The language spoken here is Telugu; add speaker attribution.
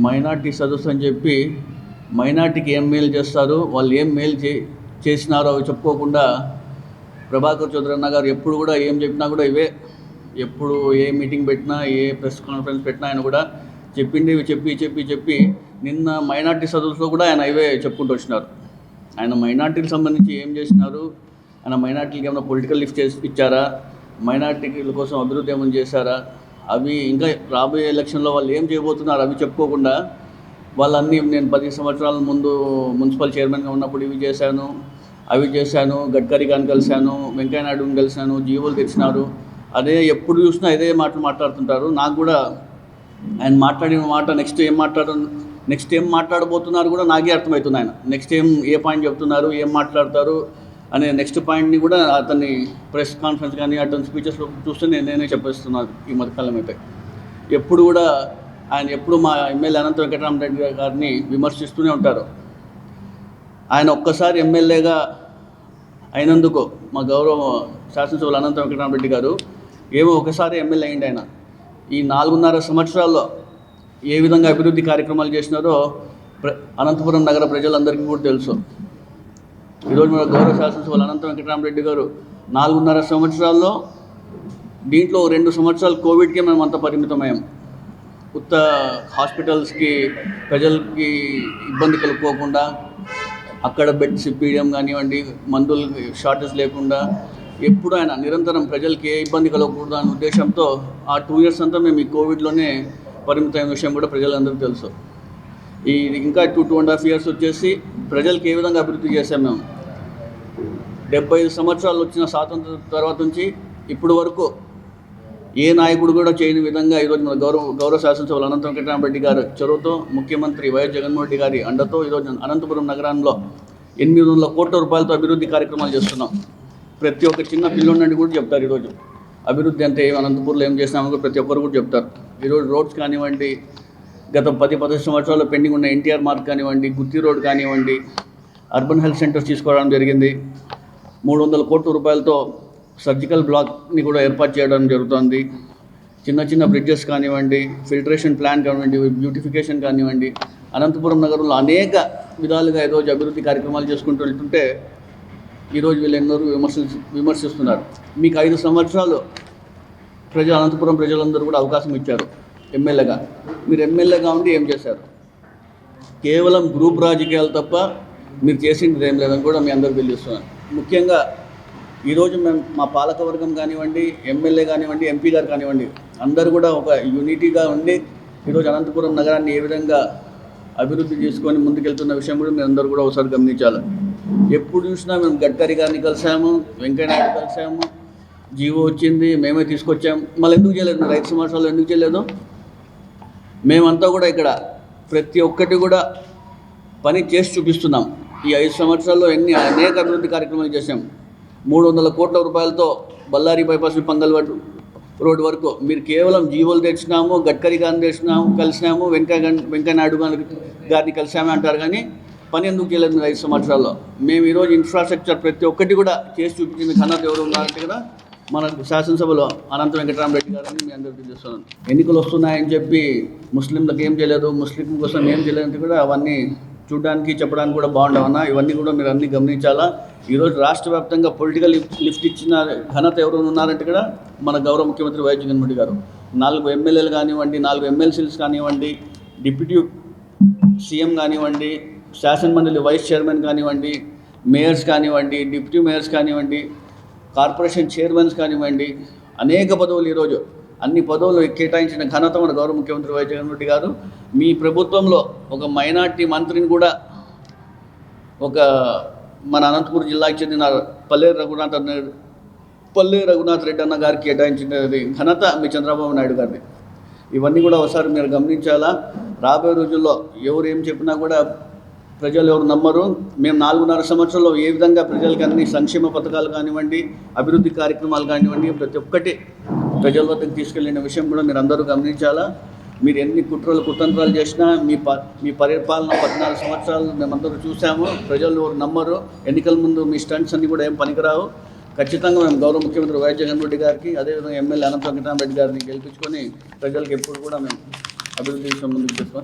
Speaker 1: మైనార్టీ సదస్సు అని చెప్పి మైనార్టీకి ఏం మేలు చేస్తారు వాళ్ళు ఏం మేలు చే చేసినారో అవి చెప్పుకోకుండా ప్రభాకర్ చౌదరి అన్న గారు ఎప్పుడు కూడా ఏం చెప్పినా కూడా ఇవే. ఎప్పుడు ఏ మీటింగ్ పెట్టినా ఏ ప్రెస్ కాన్ఫరెన్స్ పెట్టినా ఆయన కూడా చెప్పిండేవి చెప్పి చెప్పి చెప్పి నిన్న మైనార్టీ సదస్సులో కూడా ఆయన ఇవే చెప్పుకుంటూ వచ్చినారు. ఆయన మైనార్టీకి సంబంధించి ఏం చేసినారు ఆయన మైనార్టీకి ఏమైనా పొలిటికల్ లిఫ్ట్ చేసి ఇచ్చారా మైనార్టీల కోసం అభివృద్ధి ఏమైనా చేశారా అవి ఇంకా రాబోయే ఎలక్షన్లో వాళ్ళు ఏం చేయబోతున్నారు అవి చెప్పుకోకుండా వాళ్ళన్నీ నేను పది సంవత్సరాల ముందు మున్సిపల్ చైర్మన్గా ఉన్నప్పుడు ఇవి చేశాను అవి చేశాను గడ్కరీ గారిని కలిశాను వెంకయ్య నాయుడుని కలిశాను జీవోలు తెచ్చినారు. అదే ఎప్పుడు చూసినా ఇదే మాటలు మాట్లాడుతుంటారు. నాకు కూడా ఆయన మాట్లాడిన మాట నెక్స్ట్ ఏం మాట్లాడు నెక్స్ట్ ఏం మాట్లాడబోతున్నారు కూడా నాకే అర్థమవుతుంది ఆయన. నెక్స్ట్ ఏం ఏ పాయింట్ చెప్తున్నారు ఏం మాట్లాడతారు అనే నెక్స్ట్ పాయింట్ని కూడా అతన్ని ప్రెస్ కాన్ఫరెన్స్ కానీ అతని స్పీచెస్ చూస్తే నేను నేనే చెప్పేస్తున్నాను ఈ మధ్యకాలం అయితే. ఎప్పుడు కూడా ఆయన ఎప్పుడు మా ఎమ్మెల్యే అనంత వెంకటరామరెడ్డి గారిని విమర్శిస్తూనే ఉంటారు. ఆయన ఒక్కసారి ఎమ్మెల్యేగా అయినందుకు మా గౌరవ శాసనసభ్యులు అనంత వెంకటరామరెడ్డి గారు ఏమో ఒకసారి ఎమ్మెల్యే అయింది ఆయన. ఈ నాలుగున్నర సంవత్సరాల్లో ఏ విధంగా అభివృద్ధి కార్యక్రమాలు చేసినారో ప్ర అనంతపురం నగర ప్రజలందరికీ కూడా తెలుసు. ఈరోజు మన గౌరవ శాసనసభ్యులు అనంత వెంకటరామరెడ్డి గారు నాలుగున్నర సంవత్సరాల్లో దీంట్లో రెండు సంవత్సరాలు కోవిడ్కే మేము అంత పరిమితమయ్యాం. కొత్త హాస్పిటల్స్కి ప్రజలకి ఇబ్బంది కలుపుకోకుండా అక్కడ బెడ్స్ ఇప్పించడం కానివ్వండి మందులు షార్టేజ్ లేకుండా ఎప్పుడు ఆయన నిరంతరం ప్రజలకి ఏ ఇబ్బంది కలగకూడదు అనే ఉద్దేశంతో ఆ టూ ఇయర్స్ అంతా మేము ఈ కోవిడ్లోనే పరిమితమైన విషయం కూడా ప్రజలందరికీ తెలుసు. ఈ ఇంకా two two and half years వచ్చేసి ప్రజలకి ఏ విధంగా అభివృద్ధి చేసాం మేము? డెబ్బై ఐదు సంవత్సరాలు వచ్చిన స్వాతంత్ర తర్వాత నుంచి ఇప్పుడు వరకు ఏ నాయకుడు కూడా చేయని విధంగా ఈరోజు మన గౌరవ గౌరవ శాసనసభ్యులు అనంతం వెంకటరామరెడ్డి గారు చొరవతో ముఖ్యమంత్రి వైఎస్ జగన్మోహన్ రెడ్డి గారి అండతో ఈరోజు అనంతపురం నగరంలో ఎనిమిది వందల కోట్ల రూపాయలతో అభివృద్ధి కార్యక్రమాలు చేస్తున్నాం. ప్రతి ఒక్క చిన్న పిల్లోడి నుండి కూడా చెప్తారు ఈరోజు అభివృద్ధి అంటే ఏం అనంతపూర్లో ఏం చేసినామో ప్రతి ఒక్కరు కూడా చెప్తారు. ఈరోజు రోడ్స్ కానివ్వండి గత పది పదిహేను సంవత్సరాల్లో పెండింగ్ ఉన్న ఎన్టీఆర్ మార్క్ కానివ్వండి గుత్తి రోడ్ కానివ్వండి అర్బన్ హెల్త్ సెంటర్స్ తీసుకోవడం జరిగింది. మూడు వందల కోట్ల రూపాయలతో సర్జికల్ బ్లాక్ని కూడా ఏర్పాటు చేయడం జరుగుతుంది. చిన్న చిన్న బ్రిడ్జెస్ కానివ్వండి ఫిల్టరేషన్ ప్లాన్ కానివ్వండి బ్యూటిఫికేషన్ కానివ్వండి అనంతపురం నగరంలో అనేక విధాలుగా ఈరోజు అభివృద్ధి కార్యక్రమాలు చేసుకుంటూ వెళ్తుంటే ఈరోజు వీళ్ళు ఎన్నో విమర్శలు విమర్శిస్తున్నారు. మీకు ఐదు సంవత్సరాలు ప్రజలు అనంతపురం ప్రజలందరూ కూడా అవకాశం ఇచ్చారు ఎమ్మెల్యేగా. మీరు ఎమ్మెల్యేగా ఉండి ఏం చేశారు? కేవలం గ్రూప్ రాజకీయాలు తప్ప మీరు చేసింది ఏం లేదని కూడా మీ అందరికి తెలియజేస్తున్నాను. ముఖ్యంగా ఈరోజు మేము మా పాలకవర్గం కానివ్వండి ఎమ్మెల్యే కానివ్వండి ఎంపీ గారు కానివ్వండి అందరూ కూడా ఒక యూనిటీగా ఉండి ఈరోజు అనంతపురం నగరాన్ని ఏ విధంగా అభివృద్ధి చేసుకొని ముందుకెళ్తున్న విషయం కూడా మీరు అందరూ కూడా ఒకసారి గమనించాలి. ఎప్పుడు చూసినా మేము గడ్కరీ గారిని కలిసాము వెంకయ్యనాయుడు కలిసాము జీవో వచ్చింది మేమే తీసుకొచ్చాము మళ్ళీ ఎందుకు చేయలేదు? రైతు ఐదు ఎందుకు చేయలేదు? మేమంతా కూడా ఇక్కడ ప్రతి ఒక్కటి కూడా పని చేసి చూపిస్తున్నాం. ఈ ఐదు సంవత్సరాల్లో ఎన్ని అనేక అభివృద్ధి కార్యక్రమాలు చేశాం. మూడు వందల కోట్ల రూపాయలతో బళ్ళారి బైపాస్ పంగల్ రోడ్డు వరకు మీరు కేవలం జీవోలు తెచ్చినాము గడ్కరీ గారిని తెచ్చినాము కలిసినాము వెంకయ్య వెంకయ్యనాయుడు నాయుడు గారి గారిని కలిసామే అంటారు కానీ పని ఎందుకు చేయలేదు మీరు ఐదు సంవత్సరాల్లో? మేము ఈరోజు ఇన్ఫ్రాస్ట్రక్చర్ ప్రతి ఒక్కటి కూడా చేసి చూపించిన ఘనత ఎవరు ఉన్నారంటే కదా మన శాసనసభలో అనంత వెంకటరామరెడ్డి గారిని మీ అందరికీ తెలుస్తున్నాను ఎన్నికలు వస్తున్నాయని చెప్పి ముస్లింలకు ఏం చేయలేదు ముస్లిం కోసం ఏం చేయలేదంటే కూడా అవన్నీ చూడడానికి చెప్పడానికి కూడా బాగుండవన్నా ఇవన్నీ కూడా మీరు అన్ని గమనించాలా? ఈరోజు రాష్ట్ర వ్యాప్తంగా పొలిటికల్ లిఫ్ట్ ఇచ్చిన ఘనత ఎవరు ఉన్నారంటే కూడా మన గౌరవ ముఖ్యమంత్రి వైఎస్ జగన్మోహన్ రెడ్డి గారు. నాలుగు ఎమ్మెల్యేలు కానివ్వండి నాలుగు ఎమ్మెల్సీలు కానివ్వండి డిప్యూటీ సీఎం కానివ్వండి శాసనమండలి వైస్ చైర్మన్ కానివ్వండి మేయర్స్ కానివ్వండి డిప్యూటీ మేయర్స్ కానివ్వండి కార్పొరేషన్ చైర్మన్స్ కానివ్వండి అనేక పదవులు ఈరోజు అన్ని పదవులు కేటాయించిన ఘనత మన గౌరవ ముఖ్యమంత్రి వైఎస్ జగన్మోహన్ రెడ్డి గారు. మీ ప్రభుత్వంలో ఒక మైనార్టీ మంత్రిని కూడా ఒక మన అనంతపురం జిల్లాకి చెందిన పల్లెరు రఘునాథ్ అన్న పల్లె రఘునాథ్ రెడ్డి అన్న గారికి కేటాయించినది ఘనత మీ చంద్రబాబు నాయుడు గారిది. ఇవన్నీ కూడా ఒకసారి మీరు గమనించాలా? రాబోయే రోజుల్లో ఎవరు ఏం చెప్పినా కూడా ప్రజలు ఎవరు నమ్మరు. మేము నాలుగున్నర సంవత్సరంలో ఏ విధంగా ప్రజలకు అన్ని సంక్షేమ పథకాలు కానివ్వండి అభివృద్ధి కార్యక్రమాలు కానివ్వండి ప్రతి ఒక్కటి ప్రజల వద్దకు తీసుకెళ్ళిన విషయం కూడా మీరు అందరూ గమనించాలా? మీరు ఎన్ని కుట్రలు కుతంత్రాలు చేసినా మీ ప మీ పరిపాలన పద్నాలుగు సంవత్సరాలు మేమందరూ చూసాము. ప్రజలు నమ్మరు. ఎన్నికల ముందు మీ స్టంట్స్ అన్ని కూడా ఏం పనికిరావు. ఖచ్చితంగా మేము గౌరవ ముఖ్యమంత్రి వైఎస్ జగన్ రెడ్డి గారికి అదేవిధంగా ఎమ్మెల్యే అనంత వెంకటరామరెడ్డి గారిని గెలిపించుకొని ప్రజలకు ఎప్పుడు కూడా మేము అభివృద్ధి విషయం ముందుకు